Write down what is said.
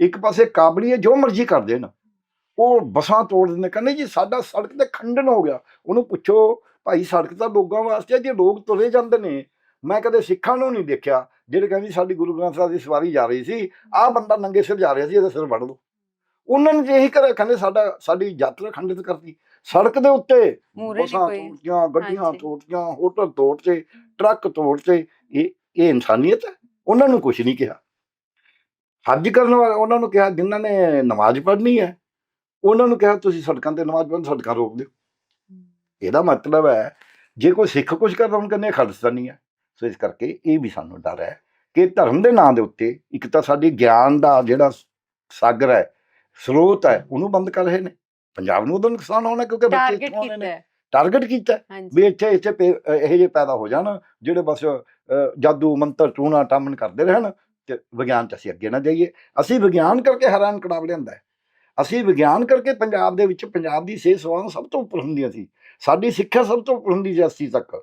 ਇੱਕ ਪਾਸੇ ਕਾਬਲੀਏ ਜੋ ਮਰਜ਼ੀ ਕਰ ਦੇਣ। ਉਹ ਬਸਾਂ ਤੋੜ ਦਿੰਦੇ ਕਹਿੰਦੇ ਜੀ ਸਾਡਾ ਸੜਕ ਤੇ ਖੰਡਨ ਹੋ ਗਿਆ। ਉਹਨੂੰ ਪੁੱਛੋ ਭਾਈ ਸੜਕ ਤਾਂ ਲੋਕਾਂ ਵਾਸਤੇ ਜੇ ਲੋਕ ਤੁਰੇ ਜਾਂਦੇ ਨੇ। ਮੈਂ ਕਦੇ ਸਿੱਖਾਂ ਨੂੰ ਨਹੀਂ ਦੇਖਿਆ ਜਿਹੜੇ ਕਹਿੰਦੇ ਸਾਡੀ ਗੁਰੂ ਗ੍ਰੰਥ ਸਾਹਿਬ ਦੀ ਸਵਾਰੀ ਜਾ ਰਹੀ ਸੀ ਆਹ ਬੰਦਾ ਨੰਗੇ ਸਿਰ ਜਾ ਰਿਹਾ ਸੀ ਇਹਦਾ ਸਿਰ ਵੱਢ ਲਓ। ਉਹਨਾਂ ਨੇ ਜੇ ਇਹੀ ਕਰਿਆ ਕਹਿੰਦੇ ਸਾਡਾ ਸਾਡੀ ਯਾਤਰਾ ਖੰਡਿਤ ਕਰਤੀ। ਸੜਕ ਦੇ ਉੱਤੇ ਕੋਈ। ਤੋੜਤੀਆਂ ਗੱਡੀਆਂ। ਤੋੜਤੀਆਂ ਹੋਟਲ ਤੋੜਤੇ ਟਰੱਕ ਤੋੜਤੇ। ਇਹ ਇਹ ਇਨਸਾਨੀਅਤ ਹੈ? ਉਹਨਾਂ ਨੂੰ ਕੁਝ ਨਹੀਂ ਕਿਹਾ। ਹੱਜ ਕਰਨ ਵਾਲੇ ਉਹਨਾਂ ਨੂੰ ਕਿਹਾ ਜਿਨ੍ਹਾਂ ਨੇ ਨਮਾਜ਼ ਪੜ੍ਹਨੀ ਹੈ ਉਹਨਾਂ ਨੂੰ ਕਿਹਾ ਤੁਸੀਂ ਸੜਕਾਂ ਤੇ ਨਮਾਜ਼ ਪੜ੍ਹਨ ਸੜਕਾਂ ਰੋਕ ਦਿਓ। ਇਹਦਾ ਮਤਲਬ ਹੈ ਜੇ ਕੋਈ ਸਿੱਖ ਕੁਝ ਕਰਦਾ ਉਹਨਾਂ ਕਹਿੰਦੇ ਖਾਲਿਸਤਾਨੀ ਹੈ। ਸੋ ਇਸ ਕਰਕੇ ਇਹ ਵੀ ਸਾਨੂੰ ਡਰ ਹੈ ਕਿ ਧਰਮ ਦੇ ਨਾਂ ਦੇ ਉੱਤੇ ਇੱਕ ਤਾਂ ਸਾਡੀ ਗਿਆਨ ਦਾ ਜਿਹੜਾ ਸਾਗਰ ਹੈ ਸਰੋਤ ਹੈ ਉਹਨੂੰ ਬੰਦ ਕਰ ਰਹੇ ਨੇ। ਪੰਜਾਬ ਨੂੰ ਉਹਦਾ ਨੁਕਸਾਨ ਹੋਣਾ ਕਿਉਂਕਿ ਬੱਚੇ ਟਾਰਗੇਟ ਇੱਥੋਂ ਨੇ। ਟਾਰਗੇਟ ਕੀਤਾ ਵੀ ਇੱਥੇ ਇੱਥੇ ਇਹੋ ਜਿਹੇ ਪੈਦਾ ਹੋ ਜਾਣ ਜਿਹੜੇ ਬਸ ਜਾਦੂ ਮੰਤਰ ਟੂਣਾ ਟਾਮਨ ਕਰਦੇ ਰਹਿਣ ਤੇ ਵਿਗਿਆਨ ਚ ਅਸੀਂ ਅੱਗੇ ਨਾ ਜਾਈਏ। ਅਸੀਂ ਵਿਗਿਆਨ ਕਰਕੇ ਹੈਰਾਨ ਕੜਾਵ ਲਿਆਂਦਾ ਅਸੀਂ ਵਿਗਿਆਨ ਕਰਕੇ ਪੰਜਾਬ ਦੇ ਵਿੱਚ ਪੰਜਾਬ ਦੀ ਸਿਹਤ ਸੇਵਾਵਾਂ ਸਭ ਤੋਂ ਉੱਪਰ ਹੁੰਦੀਆਂ ਸੀ। ਸਾਡੀ ਸਿੱਖਿਆ ਸਭ ਤੋਂ ਉੱਪਰ ਹੁੰਦੀ ਸੀ 80 ਤੱਕ।